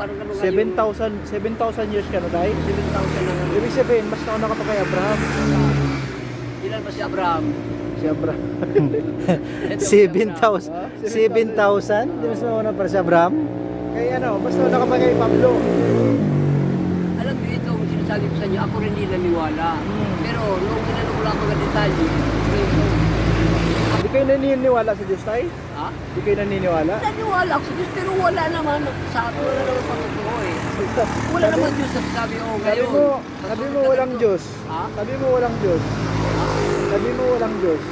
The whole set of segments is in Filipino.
Parang ganun nga yung 7,000 7,000 years ka na tayo. 7,000 na ano. Ibig sabihin, mas nauna ka pa kay Abraham. Ilan ba si Abraham? Si Abraham. Ito si Abraham. 7,000? 7,000? Di mas nauna para si Abraham? Kaya ano, mas nauna ka pa kay Pablo. Alam niyo ito, kung sinasabi ko sa inyo, ako rin hindi naniwala. Hmm. Pero nung ginano ko lang mga detalye, Hindi kayo naniniwala sa Diyos tayo? ha? Hindi kayo naniniwala? Naniwala ako sa Diyos, pero wala naman, sa akin wala naman patutuo eh. Wala naman Diyos na sabi, oh, Sabi ngayon. mo, sabi mo walang Diyos. Ha? Sabi mo walang Diyos. Sabi mo walang Diyos.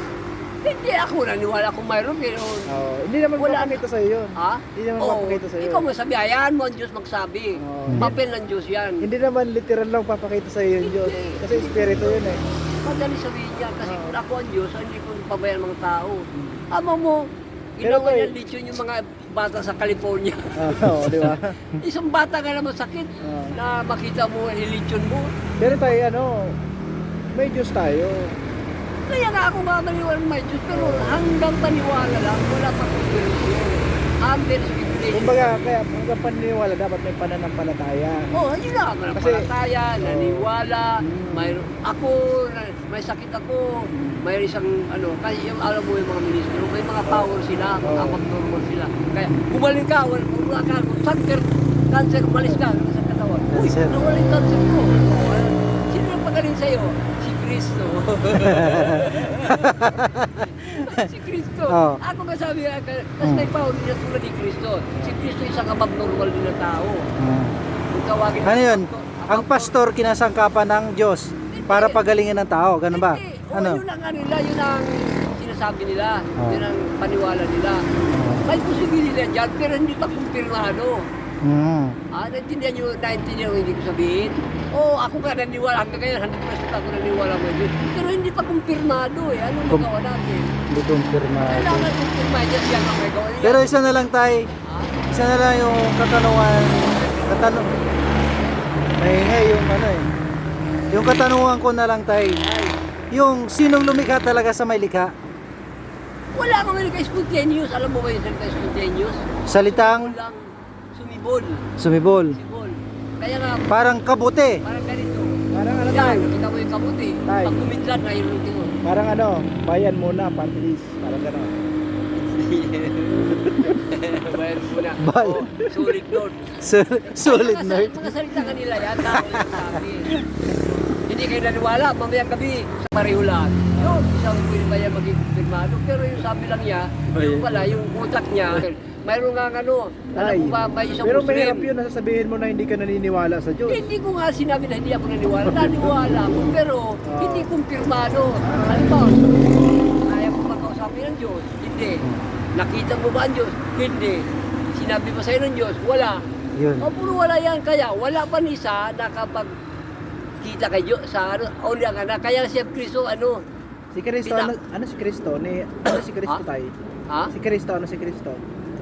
Hindi ako naniwala kung mayroon, pero, Oh, hindi naman Wala papakita sa yun. ha? Hindi naman Oo, papakita sa iyo. ikaw mo sabi, hayaan mo ang Diyos magsabi. Oo. Papel ng Diyos yan. Hindi naman literal lang papakita sa iyo yung Diyos. Hindi. Kasi espiritu yun eh. Madali sabihin niya, kasi kung ako ang Diyos, hindi ko pabayaan mga tao. Amo mo, Pero ginawa kay- niya lechon yung mga bata sa California. Ah, Oo, di ba? Isang bata nga naman sakit Oo. na makita mo ilechon mo. Pero tayo ano, may Diyos tayo. Kaya nga ako mamaniwala may Diyos, pero hanggang paniwala lang, wala pa konspirasyon. Under speculation. Kumbaga, kaya hanggang paniniwala dapat may pananampalataya. Oh, yun lang. May Kasi- naniwala, Mm. may, ako, may sakit ako, may isang, ano, kasi yung alam mo yung mga ministro, may mga power sila, Oo. mga abnormal sila. Kaya, bumalik ka, wala, wala ka, cancer, cancer, umalis ka, sa katawan. Uy, yung cancer ko. Oh, Sino yung pagaling sa'yo? Kristo. si Kristo. Oo. Ako nga sabi, kasi may power niya tulad ni Kristo. Si Kristo isang abnormal na tao. Hmm. Kung tawagin Ano yun? Ang pastor kinasangkapan ng Diyos para pagalingin ng tao, ganun ba? Hindi. Oo, Ano? yun ang ano nila, yun ang sinasabi nila, Oh. yun ang paniwala nila. May posibilidad dyan, pero hindi pa kumpirmado. Hmm. Ah, naintindihan nyo, naintindihan nyo hindi ko sabihin? Oo, ako nga naniwala, hanggang ngayon 100% ako naniwala mo yun. Pero hindi pa kumpirmado eh, anong Kum- magawa natin? Hindi kumpirma. Kailangan kumpirmado niya siya ang may gawa niya. Pero isa na lang tayo, Ah, isa na lang yung katanungan, katanong, maingay yung ano eh. Yung katanungan ko na lang tayo, ay, yung sinong lumikha talaga sa may likha? wala akong America spontaneous. Alam mo ba yung salita spontaneous? Salitang Walang sumibol. sumibol. Sumibol. Kaya nga, Parang kabuti. parang ganito. Parang ano Yan, tayo? kita mo yung kabuti. Tay. Pag kumidlat na yung tingin mo. Parang ano, bayan muna, party list. Parang gano'n. Bayan muna. Bayan. Oh, solid note. Su- Solid Mga- nerd. Mga salita kanila yan, tao yung sabi. Hindi kayo naniwala, mamayang gabi, sa lahat. Yun, isang pwede ba yan maging kumpirmado? Pero yung sabi lang niya, yung pala, yung utak niya, mayroon nga ano, alam mo ba, may isang pero Muslim. mahirap yun na sasabihin mo na hindi ka naniniwala sa Diyos. Hindi ko nga sinabi na hindi ako naniwala. Naniwala ako, pero Ah. hindi kumpirmado. Ba? Kaya mo ba kausapin ng Diyos? Hindi. Nakita mo ba ang Diyos? Hindi. Sinabi ba sa'yo ng Diyos? Wala. Yun. O puro wala yan. Kaya wala pa ni isa nakapag kita kay Diyos sa ano, only ang anak. Kaya si Kristo ano, Si Kristo, ano, ano si Kristo? Ni, ano si Kristo Ah? tayo? ha? Si Kristo, ano si Kristo?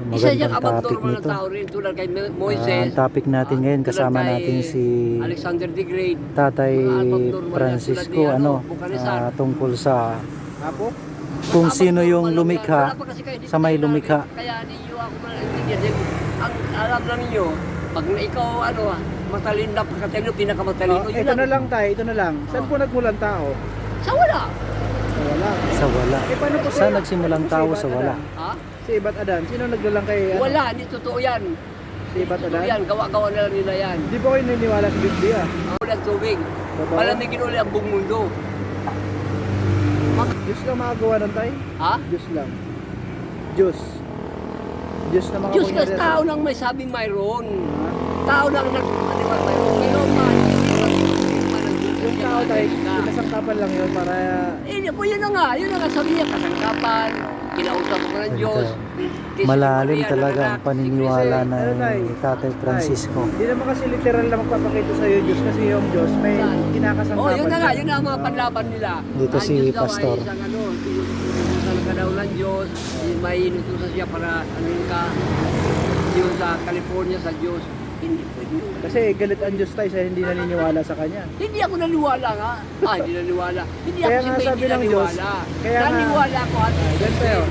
Isa siyang Magandang topic abnormal na nito. tao rin tulad kay Mo- Ah, Moises. ang topic natin ah, ngayon tulad kasama kay natin si Alexander the Great. Tatay Mga abnormal na Francisco tulad ni, ano ano, ah, tungkol sa Apo? kung sino yung lumikha yan. Wala pa kasi kayo dito sa may lumikha. Kaya ninyo ako. Ang alam lang ninyo, pag na ikaw ano, matalino na pagkatalino, pinakamatalino, Oh, yun ito na lang tayo, ito na lang. Saan Oh. po nagmulang tao? Sa wala. Sa wala. sa wala. Eh, paano po Saan si- nagsimulang si tao Ibat sa wala? Ha? Si Ibat Adan. Sino naglalang kay ano? Wala, hindi totoo yan. Si Ibat Totoo Adan? yan, gawa-gawa na lang nila yan. Di ba kayo naniniwala sa Biblia? Ang ulan tubig. Totoo? Palamigin ulit ang buong mundo. Diyos lang makagawa ng tayo? Ha? Diyos lang. Diyos. Diyos na mga Diyos kasi tao lang may sabing mayroon. Tao lang nagpaniwala mayroon. Pero man, hindi. Yung tao tayo, ka. pinasangkapan lang yun para... Eh, yun yun na nga, yun na nga sabi niya, kasangkapan, kinausap ko ng Diyos. Malalim talaga ang paniniwala na Tay? Tatay Francisco. Hindi naman kasi literal na magpapakita sa iyo Diyos kasi yung Diyos may kinakasangkapan. Oh, yun na nga, yun na ang mga panlaban nila. Dito Ang si Diyos daw ay Pastor. isang ano, talaga daw ng Diyos. May inutusan siya para ano yun ka, yun sa California, sa Diyos. Hindi pwede yun. Kasi galit ang Diyos tayo sa hindi naniniwala sa Kanya. Hindi ako naniwala nga. Ah, hindi naniwala. Hindi Kaya ako nga sabi hindi ng Diyos, naniwala. kaya nga- naniwala ako at Ganito yun.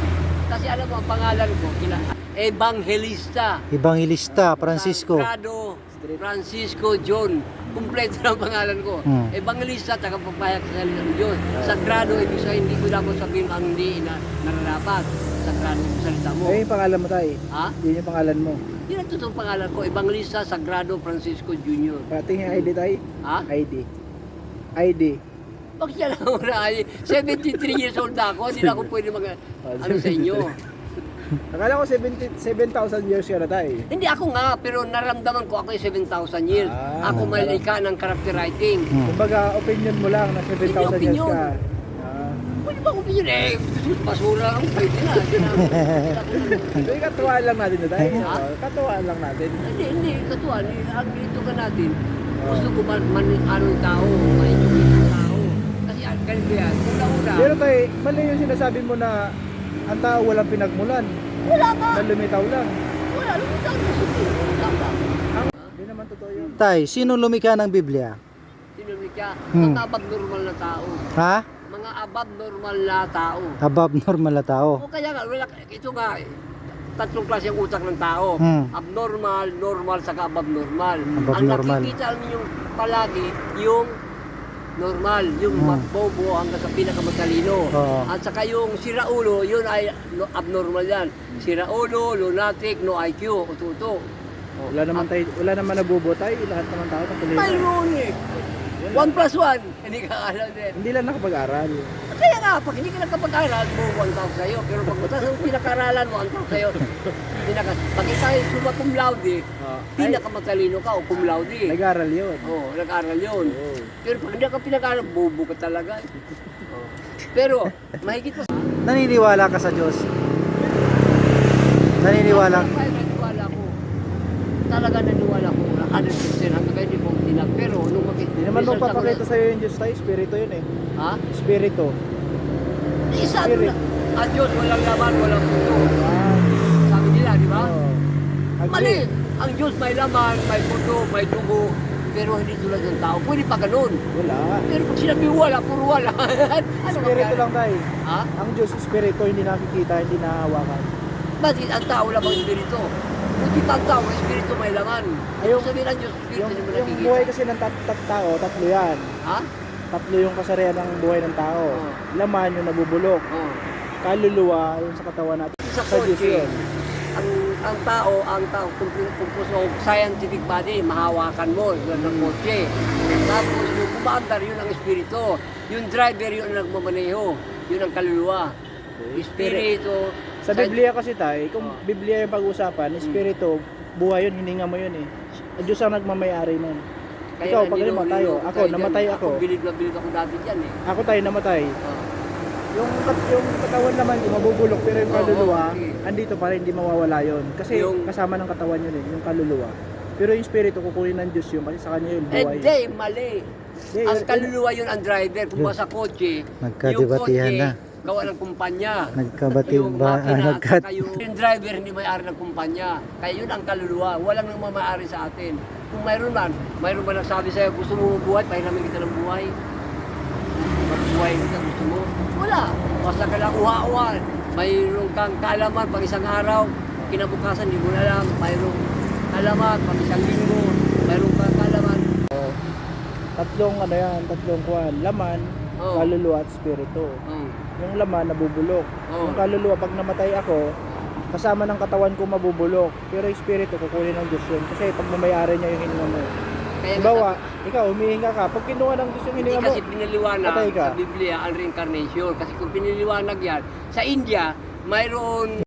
Kasi alam mo, ang pangalan ko, kila, Evangelista. Evangelista Francisco. Sagrado Francisco John. Kumpleto ng pangalan ko. Hmm. Evangelista, tagapagpahayag sa salita ng Diyos. Sagrado, ibig sabihin, hindi ko dapat sabihin ang hindi na nararapat. Sagrado yung salita mo. Ay, yung pangalan mo tayo. Ha? Yun yung pangalan mo. Yun ang totoong pangalan ko, Evangelista Sagrado Francisco Jr. Pati yung ID tayo. Ha? ID. ID. Bakit lang ako na ay 73 years old na ako, hindi na ako pwede mag ano sa inyo. Akala ko 70 7,000 years ka na tayo. Hindi ako nga, pero naramdaman ko ako yung 7,000 years. Ah, ako malika ng character writing. Hmm. Kumbaga, opinion mo lang na 7,000 years ka. Ba kung yun eh? Basura ang pwede na. Yung katuwaan lang natin na. Ha? Katuwaan lang natin. Hindi, hindi, katuan. Ang dito ka natin. Gusto ko man, man ano yung tao, ma-educate ang tao. Kasi ang ganito yan, una-una. Pero tayo, mali yung sinasabi mo na ang tao walang pinagmulan. Wala ka! Na lumitaw lang. Wala, lumitaw na suti. Wala ka. Ang, hindi naman totoo yun. Tay, sino lumikha ng Biblia? Sinunod ka, Hmm. mga abab-normal na tao. Ha? Mga abab-normal na tao. Above normal na tao. O kaya nga, wala, ito nga, tatlong klase ang utak ng tao. Hmm. Abnormal, normal, saka above-normal. Above-normal. Ang nakikita niyo palagi, yung normal, yung Hmm. magbobo hanggang sa pinakamatalino. Oo. At saka yung siraulo, yun ay no- abnormal yan. Siraulo, lunatic, no IQ, ututo. Wala naman tayo, wala naman nabubotay. Lahat naman tao tuloy. Mayroon eh. One plus one. Hindi ka alam din. Hindi lang nakapag-aral. Kaya nga, pag hindi ka nakapag-aral, mo one tao sa'yo. Pero pag mataas ang pinaka-aralan mo, ang tao sa'yo. Pinaka, pag ikaw ay summa cum laude, Ah, ay, pinakamatalino ka o cum laude. nag-aral yun. Oo, oh, nag-aral yun. Oo. Pero pag hindi ka pinag-aral, bobo ka talaga. Oh. Pero, mahigit pa sa... Naniniwala ka sa Diyos? Naniniwala? Naniwala ko. Talaga naniwala ko. 100% hanggang hindi ko tinag. Pero, naman magpapakita sa'yo yung Diyos tayo. Spirito yun eh. Ha? Spirito. Isa Spirit. na. Ang Diyos, walang laman, walang puto. Ah, Sabi nila, di ba? oo. Agree. Mali! Ang Diyos may laman, may puto, may dugo, pero hindi tulad ng tao. Pwede pa ganun. Wala. Pero pag sinabi wala, puro wala. ano Spirito lang tayo. Ha? Ang Diyos, Spirito, hindi nakikita, hindi nahahawakan. Bakit ang tao lang ang espiritu? Buti pa ang tao, espiritu may laman. Ay, yung- Yung sabihin ng Diyos, espiritu Yung, mo yung nakikita. buhay kasi ng tat, tat tao, tatlo yan. Ha? Tatlo yung kasarian ng buhay ng tao. Oo. Laman yung nabubulok. Oh. Kaluluwa yung sa katawan natin. Sa Sa Diyos yun. ang, ang tao, ang tao, kung, kung puso, scientific body, mahawakan mo, yun ang kotse. Tapos yung kumaandar, yun ang espiritu. Yung driver, yun ang nagmamaneho. Yun ang kaluluwa. Espiritu. Sa Biblia kasi tayo, kung Oo. Biblia yung pag-usapan, Espiritu, buhay yun, hininga mo yun eh. Ang Diyos ang nagmamayari nun. Ikaw, nga pag niloko- namatay, niloko ako, tayo namatay dyan. ako. Bilib na bilib ako dati dyan eh. Ako tayo namatay. Oh. Yung, kat- yung katawan naman, yung mabubulok, pero yung Oo, kaluluwa, okay. andito pa rin, hindi mawawala yun. Kasi Yung- kasama ng katawan yun eh, yung kaluluwa. Pero yung Espiritu, kukunin ng Diyos yun, kasi sa kanya yun, Eh, buhay. Hindi, mali. Hindi, Ang yun- kaluluwa yun ang driver. Kung sa kotse, Nagkadebatihan yung na. Gawa ng kumpanya. Nagkabati yung ba? at Nagkat... yung, driver hindi may-ari ng kumpanya. Kaya yun ang kaluluwa. Walang nang may-ari sa atin. Kung mayroon man, mayroon ba nagsabi sa'yo, gusto mo buhay, pahiramin kita ng buhay. Magbuhay kita, gusto mo? Wala. Basta ka lang uha-uha. Mayroon kang kaalaman pag isang araw, kinabukasan, hindi mo na alam. Mayroong kaalaman pag isang linggo, mayroon kang kaalaman. Tatlong ano yan, tatlong kuwan, laman, Oo. kaluluwa at Espiritu. Oh. Yung laman, nabubulok. Oo. Yung kaluluwa, pag namatay ako, kasama ng katawan ko mabubulok. Pero yung Espiritu, kukunin ng Diyos yun. Kasi pag mamayari niya yung hininga mo. Kaya Halimbawa, ikaw, humihinga ka. Pag kinuha ng Diyos yung hininga mo, kasi ka. sa Biblia ang reincarnation. Kasi kung piniliwanag yan, sa India, mayroon